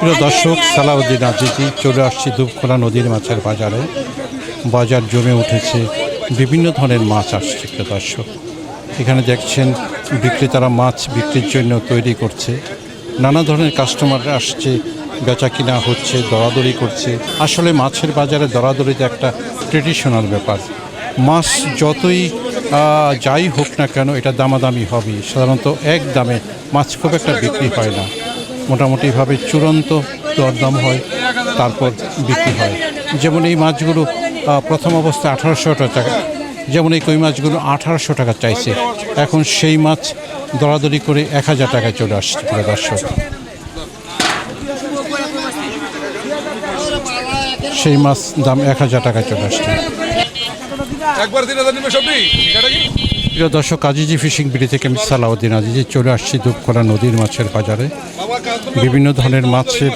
প্রিয় দর্শক, সালাউদ্দিন আজিজি চলে আসছি দুপখোলা নদীর মাছের বাজারে। বাজার জমে উঠেছে, বিভিন্ন ধরনের মাছ আসছে, প্রিয় দর্শক। এখানে দেখছেন, বিক্রেতারা মাছ বিক্রির জন্য তৈরি করছে। নানা ধরনের কাস্টমার আসছে বেচা কিনা হচ্ছে, দরাদরি করছে। আসলে মাছের বাজারে দরাদরিতে একটা ট্রেডিশনাল ব্যাপার। মাছ যতই যাই হোক না কেন, এটা দামাদামি হবে সাধারণত এক দামে মাছ খুব একটা বিক্রি হয় না। মোটামুটিভাবে চূড়ান্ত দরদাম হয়, তারপর বিক্রি হয়। যেমন এই মাছগুলো প্রথম অবস্থায় আঠারোশো টাকা, যেমন এই কই মাছগুলো আঠারোশো টাকা চাইছে। এখন সেই মাছ দরাদরি করে এক হাজার টাকায় চলে আসছে প্রিয় দর্শক। সেই মাছ দাম এক হাজার টাকায় চলে আসছে। একবার প্রিয় দর্শক, আজিজি ফিশিং বিড়ি থেকে আমি সালাউদ্দিন আজিজি চলে আসছি দুপকোলা নদীর মাছের বাজারে। বিভিন্ন ধরনের মাছের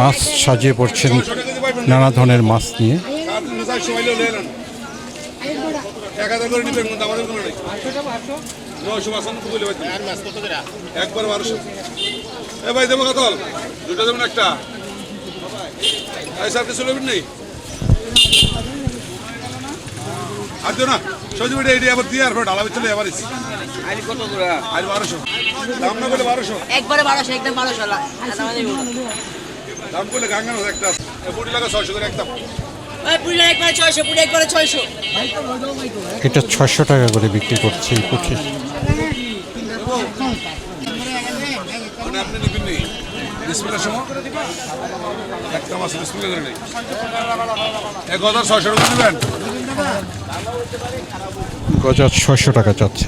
মাছ সাজিয়ে পড়ছেন নানা ধরনের মাছ নিয়ে। একবার বারোশো এ ভাই দেবো দুটো দেবেন একটা নেই আর দিও না সজি বেটে এটি আবার দিয়ে আর ঢালা চলে আবার ইসি আর বারোশো দাম না বলে বারোশো। একবারে বারোশো একদম বারোশো দাম করলে গাঙ্গানো একটা এ বুড়ি লাগা ছয়শো করে একদম একবারে ছয়শো পুরি একবারে ছয়শো। এটা ছশো টাকা করে বিক্রি করছে এই মানে আপনি নেবেন নেই বিসমিল্লার সময় একটা মাস বিসমিল্লা করে নেই। এক হাজার ছয়শো টাকা গজা চাচ্ছে।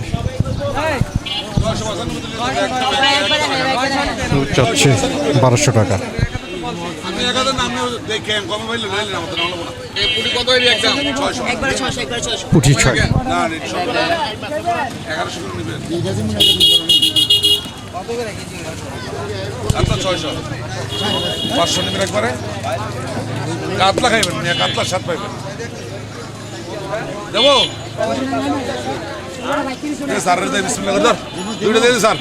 চাচ্ছে বারোশো টাকা। ছয়শো। ছয়। এগারোশো আচ্ছা ছয়শো। পাঁচশো নেবেন একবারে। কাতলা খাইবেন কাতলার স্বাদ পাইবেন। দেবো? স্যার বিসমিল্লাহ দুইটা দিয়ে স্যার।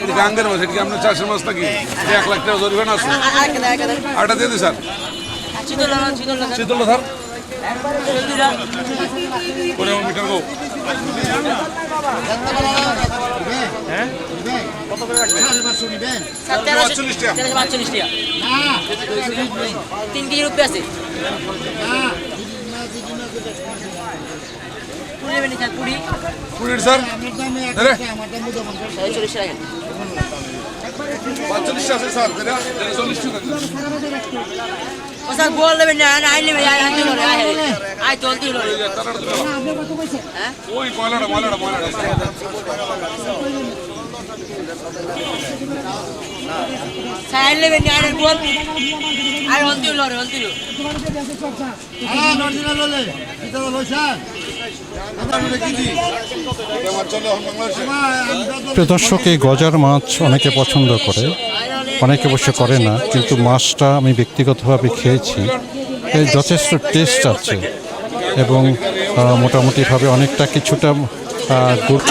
দুই গাঙ্গের মাছ এটা কি আপনার চারশো মাছ নাকি? এক লাখ টাকা জরিমানা আছে। আটা দিয়ে দিন স্যার। শীতল স্যার। করে মিটার গো তিন কেজি রুপি আছে। নি স্যার, চল্লিশ টাকা পাঁচচল্লিশ আছে স্যার চল্লিশ টাকা ও স্যার বল দেবেন না না, আইন নেবেন আয় আয় দিল রে, আয় আয়। আয় তোল দিল রে। তারাটা দিল হ্যাঁ ওই ময়লাটা ময়লাটা ময়লাটা স্যার আইন নেবেন না আইন বল আয় হল দিল রে হল দিল আমার চলে এখন বাংলাদেশে প্রিয় দর্শক এই গজার মাছ অনেকে পছন্দ করে অনেকে অবশ্য করে না, কিন্তু মাছটা আমি ব্যক্তিগতভাবে খেয়েছি। এর যথেষ্ট টেস্ট আছে এবং মোটামুটিভাবে অনেকটা কিছুটা গুড়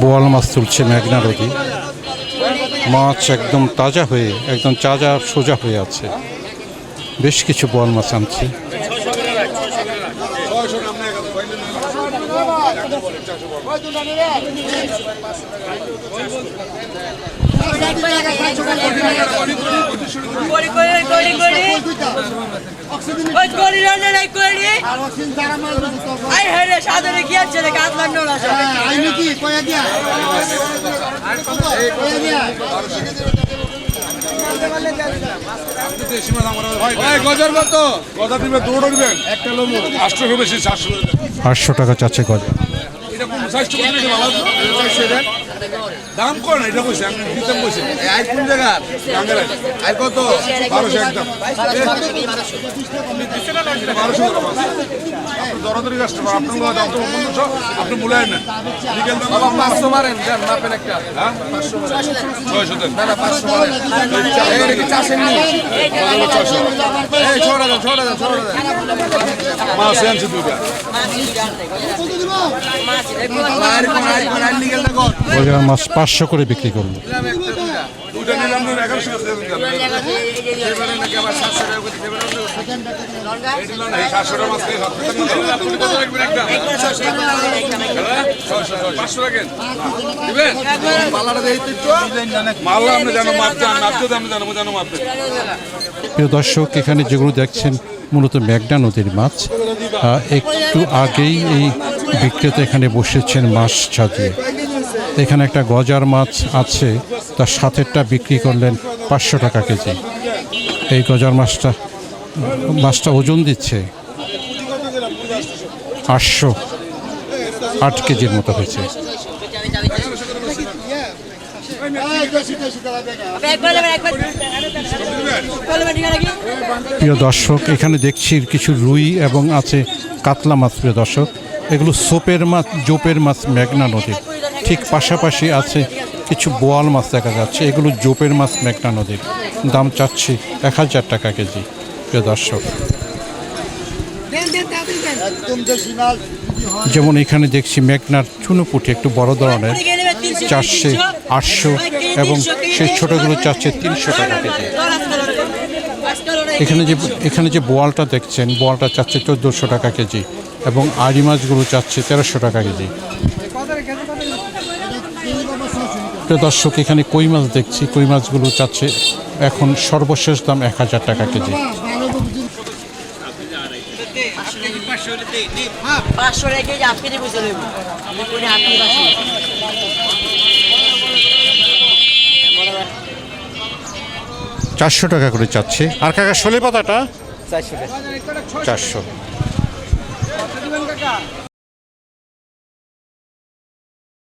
বোয়াল মাছ তুলছে মেঘনা নদী। মাছ একদম তাজা হয়ে, একদম চাজা সোজা হয়ে আছে। বেশ কিছু বোয়াল মাছ আনছে ছয়শো নাম নেই একাদশ ভাইলে করি করি করি করি ওই করি রান্না নাই করি আই হেরে সাদরে রে কাজ লান্ন না দেশি মাছ আমার ভাই আটশো বেশি চারশো আটশো টাকা চাচ্ছে গজা। টুকু দিয়েছে ভালো চারশো দেন দাম কর না? এটা কইছে আমি দিতাম কইছে। আই কোন জায়গার টাঙ্গাইল আই কত? বারোশো একদম। বারোশো মাছ। আপনি দরদরি কাস্টমার আপনার লোক দাম তো পনেরোশো আপনি মূল্যায় নেন বিকেল দাম বাবা পাঁচশো মারেন দেন মাপেন একটা। হ্যাঁ? ছয়শো দেন। না না পাঁচশো মারেন। এই এটা কি চাষের নি ছয়শো। এই ছড়া দেন ছড়া দেন ছড়া দেন। মাছ আর মাছ পাঁচশো করে বিক্রি করল দিলাম একটা দুইটা দুইটা নিলাম না এগারোশো টাকা দেন এবারে নাকি আবার সাতশো টাকা করে দেবেন সাতশো টাকা মাছ খেয়ে সাত টাকা আপনি কত রাখবেন একটা ছয়শো পাঁচশো রাখেন দিবেন পাল্লাটা দিয়ে একটু মাল্লা আপনি জানো মাপ জান মাপ যদি আমি জানো জানো মাপ দেন প্রিয় দর্শক এখানে যেগুলো দেখছেন মূলত মেঘনা নদীর মাছ। একটু আগেই এই বিক্রেতা এখানে বসেছেন মাছ সাজিয়ে এখানে একটা গজার মাছ আছে, তার সাথেরটা বিক্রি করলেন পাঁচশো টাকা কেজি। এই গজার মাছটা মাছটা ওজন দিচ্ছে আটশো আট কেজির মতো হয়েছে। প্রিয় দর্শক, এখানে দেখছি কিছু রুই এবং আছে কাতলা মাছ, প্রিয় দর্শক। এগুলো সোপের মাছ, জোপের মাছ মেঘনা নদীর ঠিক পাশাপাশি আছে কিছু বোয়াল মাছ দেখা যাচ্ছে। এগুলো জোপের মাছ মেঘনা নদীর দাম চাচ্ছি এক হাজার টাকা কেজি, প্রিয় দর্শক। যেমন এখানে দেখছি মেঘনার চুনোপুটি একটু বড় ধরনের, চারশে, আটশো, এবং সেই ছোটোগুলো চাচ্ছে তিনশো টাকা কেজি। এখানে যে এখানে যে বোয়ালটা দেখছেন, বোয়ালটা চাচ্ছে চোদ্দোশো টাকা কেজি এবং আড়ি মাছগুলো চাচ্ছে তেরোশো টাকা কেজি। প্রিয় দর্শক, এখানে কই মাছ দেখছি। কই মাছগুলো চাচ্ছে এখন সর্বশেষ দাম এক হাজার টাকা কেজি। পাঁচশো রেখে আপনি বুঝে নেব আপনি চারশো টাকা করে চাচ্ছে। আর কাকা শোলে পাতাটা? চারশো